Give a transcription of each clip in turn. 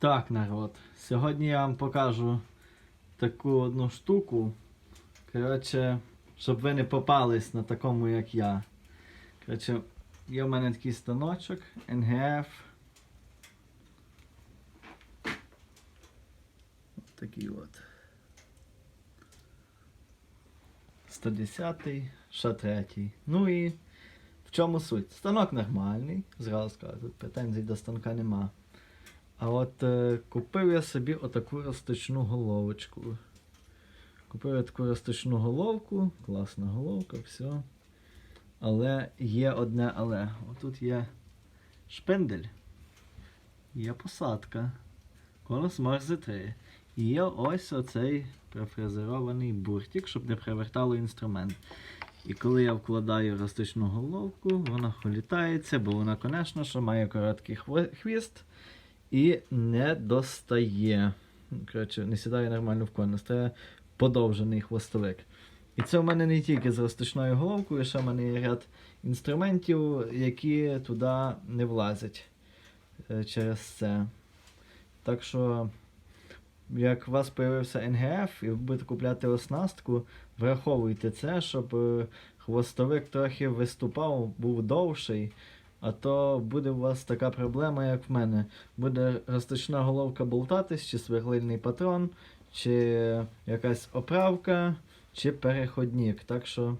Так, народ. Сьогодні я вам покажу таку одну штуку. Коротше, щоб ви не попались на такому, як я. Коротше, є в мене такий станочок NGF. Ось Такий от. 110, ще третій. Ну і в чому суть? Станок нормальний, зразу скажу, претензій до станка нема. А от е, купив я собі отаку розточну головочку. Купив я таку розточну головку, класна головка, все. Але є одне але. Отут є шпиндель, є посадка, колес Морзе 3. І є ось оцей профрезерований буртик, щоб не привертало інструмент. І коли я вкладаю розточну головку, вона холітається, бо вона, звісно, що має короткий хвіст і не достає. Коротше, не сідає нормально в конус. Треба подовжений хвостовик. І це в мене не тільки з розточною головкою, ще в мене є ряд інструментів, які туди не влазять е, через це. Так що, як у вас з'явився НГФ і ви будете купляти оснастку, враховуйте це, щоб е, хвостовик трохи виступав, був довший. А то буде у вас така проблема, як в мене. Буде розточна головка болтатись, чи сверлильний патрон, чи якась оправка, чи переходник. Так що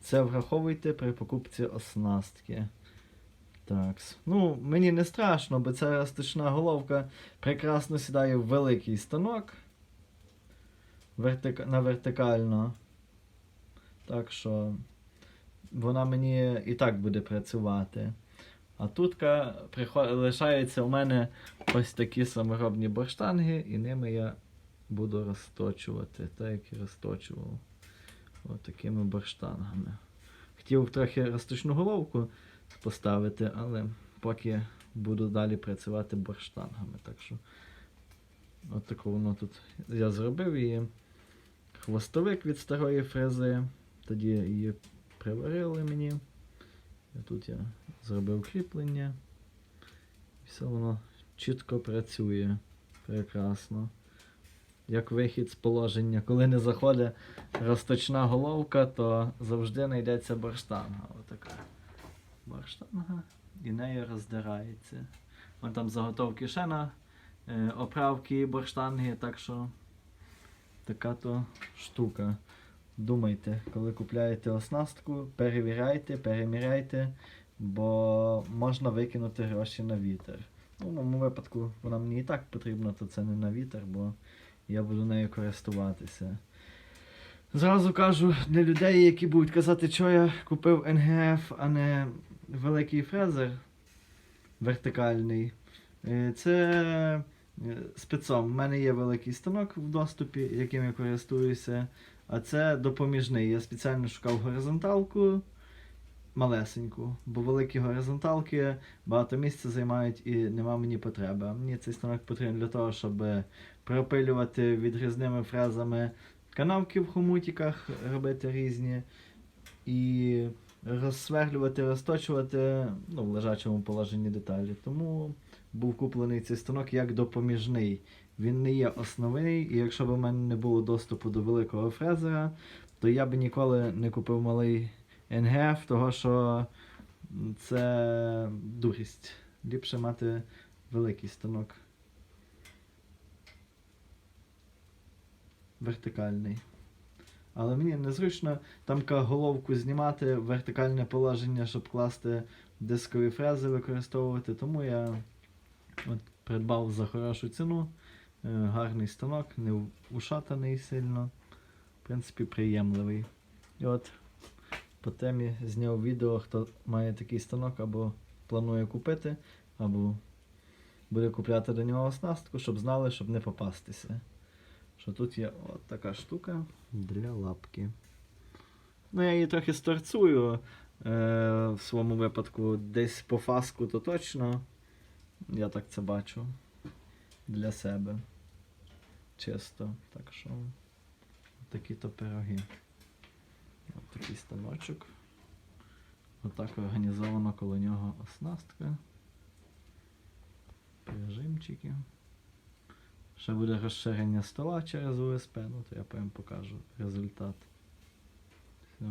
це враховуйте при покупці оснастки. Так. Ну, мені не страшно, бо ця розточна головка прекрасно сідає в великий станок. Вертик... На вертикально. Так що вона мені і так буде працювати. А тут лишається у мене ось такі саморобні борштанги, і ними я буду розточувати, так як і розточував. Ось такими борштангами. Хотів трохи розточну головку поставити, але поки буду далі працювати борштангами. Так що от таку воно тут я зробив її. Хвостовик від старої фрези. Тоді її приварили мені. Тут я зробив кріплення. Все воно чітко працює. Прекрасно. Як вихід з положення. Коли не заходить розточна головка, то завжди знайдеться борштанга. Отака. Борштанга. І нею роздирається. Вон там заготовки ще на е, оправки борштанги, так що така то штука. Думайте, коли купляєте оснастку, перевіряйте, переміряйте, бо можна викинути гроші на вітер. Ну, в моєму випадку вона мені і так потрібна, то це не на вітер, бо я буду нею користуватися. Зразу кажу для людей, які будуть казати, що я купив НГФ, а не великий фрезер вертикальний. Е, Це е, спецом. У мене є великий станок в доступі, яким я користуюся. А це допоміжний. Я спеціально шукав горизонталку малесеньку, бо великі горизонталки багато місця займають і нема мені потреби. Мені цей станок потрібен для того, щоб пропилювати відрізними фрезами канавки в хомутиках, робити різні. І розсверлювати, розточувати ну, в лежачому положенні деталі. Тому був куплений цей станок як допоміжний. Він не є основний, і якщо б у мене не було доступу до великого фрезера, то я б ніколи не купив малий НГФ, того що це дурість. Ліпше мати великий станок. Вертикальний. Але мені незручно там головку знімати, вертикальне положення, щоб класти дискові фрези використовувати. Тому я от придбав за хорошу ціну. Е, Гарний станок, не ушатаний сильно. В принципі, приємливий. І от по темі зняв відео, хто має такий станок або планує купити, або буде купляти до нього оснастку, щоб знали, щоб не попастися. Що тут є от така штука для лапки. Ну, я її трохи сторцую е, в своєму випадку. Десь по фаску, то точно. Я так це бачу. Для себе. Чисто. Так що. Такі то пироги. От такий станочок. Отак організовано коло нього оснастка. Прижимчики. Ще буде розширення стола через USB, ну то я прям покажу результат.